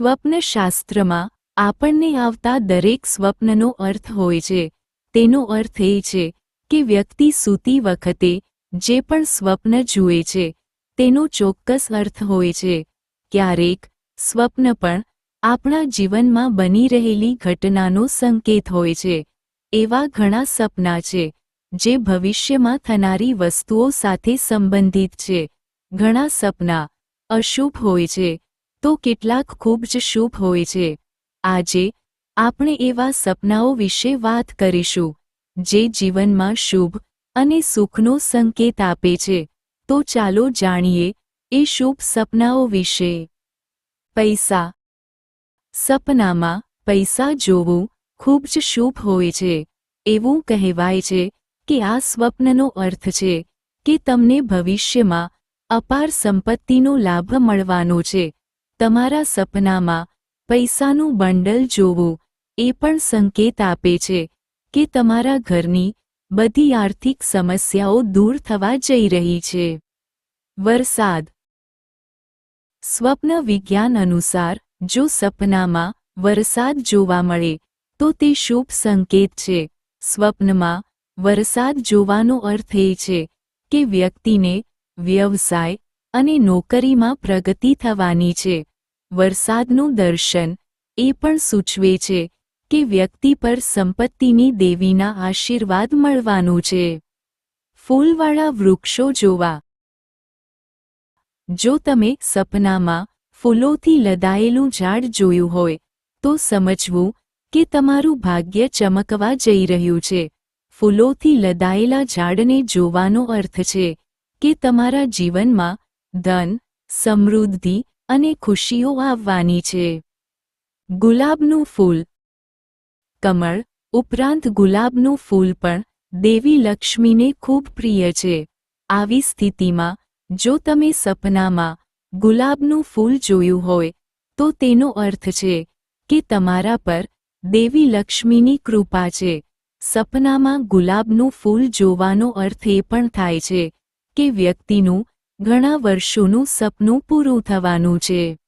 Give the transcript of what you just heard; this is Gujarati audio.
સ્વપ્નશાસ્ત્રમાં આપણને આવતા દરેક સ્વપ્નનો અર્થ હોય છે. તેનો અર્થ એ છે કે વ્યક્તિ સૂતી વખતે જે પણ સ્વપ્ન જુએ છે, તેનો ચોક્કસ અર્થ હોય છે. ક્યારેક સ્વપ્ન પણ આપણા જીવનમાં બની રહેલી ઘટનાનો સંકેત હોય છે. એવા ઘણા સપના છે, જે ભવિષ્યમાં થનારી વસ્તુઓ સાથે સંબંધિત છે. ઘણા સપના અશુભ હોય છે તો કેટલાક ખૂબ જ શુભ હોય છે. આજે, આપણે એવા સપનાઓ વિશે વાત કરીશું, જે જીવનમાં શુભ અને સુખનો સંકેત આપે છે. તો ચાલો જાણીએ, એ શુભ સપનાઓ વિશે. પૈસા. સપનામાં, પૈસા જોવું ખૂબ જ શુભ હોય છે. એવું કહેવાય છે કે આ સ્વપ્નનો અર્થ છે કે તમને ભવિષ્યમાં અપાર સંપત્તિનો લાભ મળવાનો છે. તમારા સપનામાં પૈસાનું બંડલ જોવું એ પણ સંકેત આપે છે કે તમારા ઘરની બધી આર્થિક સમસ્યાઓ દૂર થવા જઈ રહી છે. વરસાદ. સ્વપ્ન વિજ્ઞાન અનુસાર, જો સપનામાં વરસાદ જોવા મળે, તો તે શુભ સંકેત છે. સ્વપ્નમાં વરસાદ જોવાનો અર્થ એ છે કે વ્યક્તિને વ્યવસાય અને નોકરીમાં પ્રગતિ થવાની છે. વરસાદનું દર્શન, એ પણ સૂચવે છે કે વ્યક્તિ પર સંપત્તિની દેવીના આશીર્વાદ મળવાનું છે. ફૂલવાળા વૃક્ષો જોવા. જો તમે સપનામાં ફૂલોથી લદાયેલું ઝાડ જોયું હોય, તો સમજવું કે તમારું ભાગ્ય ચમકવા જઈ રહ્યું છે. ફૂલોથી લદાયેલા ઝાડને જોવાનો અર્થ છે કે તમારા જીવનમાં ધન, સમૃદ્ધિ અને ખુશીઓ આવવાની છે. ગુલાબનું ફૂલ. કમળ ઉપરાંત ગુલાબનું ફૂલ પણ દેવી લક્ષ્મીને ખૂબ પ્રિય છે. આવી સ્થિતિમાં, જો તમે સપનામાં ગુલાબનું ફૂલ જોયું હોય, તો તેનો અર્થ છે કે તમારા પર દેવી લક્ષ્મીની કૃપા છે. સપનામાં ગુલાબનું ફૂલ જોવાનો અર્થ એ પણ થાય છે કે વ્યક્તિનું ઘણા વર્ષોનું સપનું પૂરું થવાનું છે.